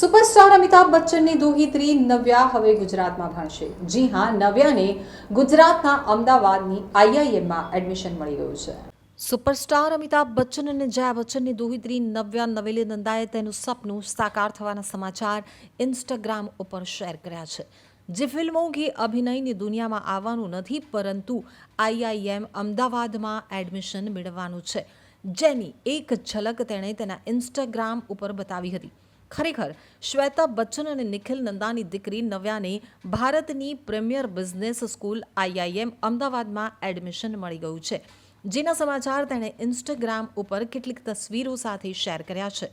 Superstar Amitabh બચ્ચનની દોહિત્રી નવ્યા હવે ગુજરાતમાં ભણશે. જી હા, નવ્યાને ગુજરાતના અમદાવાદની આઈઆઈએમમાં એડમિશન મળી ગયું છે. સુપરસ્ટાર અમિતાભ બચ્ચન અને જયા બચ્ચનની દોહિત્રી નવ્યા નવેલી નંદાએ તેનું સપનું સાકાર થવાના સમાચાર ઇન્સ્ટાગ્રામ ઉપર શેર કર્યા છે. જે ફિલ્મો કે અભિનયની દુનિયામાં આવવાનું નથી, પરંતુ આઈઆઈએમ અમદાવાદમાં એડમિશન મેળવવાનું છે. જેની એક ઝલક તેણે તેના ઇન્સ્ટાગ્રામ ઉપર બતાવી હતી. ખરેખર શ્વેતા બચ્ચન અને નિખિલ નંદાની દીકરી નવ્યાને ભારતની પ્રીમિયર બિઝનેસ સ્કૂલ આઈઆઈએમ અમદાવાદમાં એડમિશન મળી ગયું છે. જેના સમાચાર તેણે ઇન્સ્ટાગ્રામ ઉપર કેટલીક તસવીરો સાથે શેર કર્યા છે.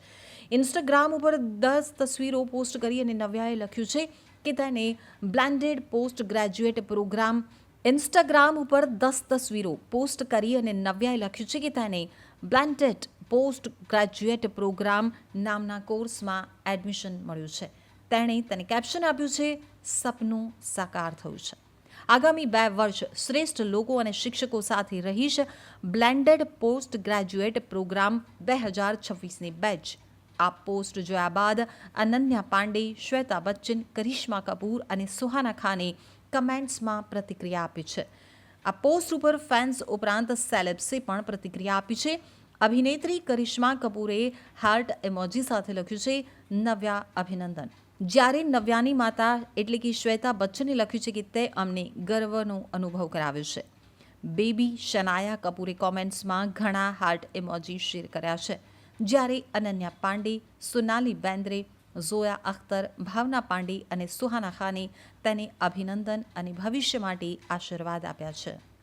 ઇન્સ્ટાગ્રામ ઉપર દસ તસવીરો પોસ્ટ કરી અને નવ્યાએ લખ્યું છે કે તેને blended post graduate programme Instagram ઉપર દસ તસવીરો પોસ્ટ કરી અને નવ્યાએ લખ્યું છે કે તેને બ્લેન્ડેડ પોસ્ટ ગ્રેજ્યુએટ પ્રોગ્રામ નામના કોર્સમાં એડમિશન મળ્યું છે. તેણે તેને કેપ્શન આપ્યું છે, સપનું સાકાર થયું છે. આગામી બે વર્ષ શ્રેષ્ઠ લોકો અને શિક્ષકો સાથે રહીશ બ્લેન્ડેડ પોસ્ટ ગ્રેજ્યુએટ પ્રોગ્રામ બે હજાર છવ્વીસની બેચ. આ પોસ્ટ જોયા બાદ અનન્યા પાંડે, શ્વેતા બચ્ચન, કરિશ્મા કપૂર અને સુહાના ખાને કમેન્ટ્સમાં પ્રતિક્રિયા આપી છે. આ પોસ્ટ ઉપર ફેન્સ ઉપરાંત સેલેબ્સે પણ પ્રતિક્રિયા આપી છે. અભિનેત્રી કરિશ્મા કપૂરે હાર્ટ એમોજી સાથે લખ્યું છે, નવ્યા અભિનંદન. જ્યારે નવ્યાની માતા એટલે કે શ્વેતા બચ્ચને લખ્યું છે કે તે અમને ગર્વનો અનુભવ કરાવ્યો છે. બેબી શનાયા કપૂરે કોમેન્ટ્સમાં ઘણા હાર્ટ એમોજી શેર કર્યા છે. જ્યારે અનન્યા પાંડે, સોનાલી બેન્દ્રે ઝોયા અખ્તર, ભાવના પાંડે અને સુહાના ખાને તેને અભિનંદન અને ભવિષ્ય માટે આશીર્વાદ આપ્યા છે.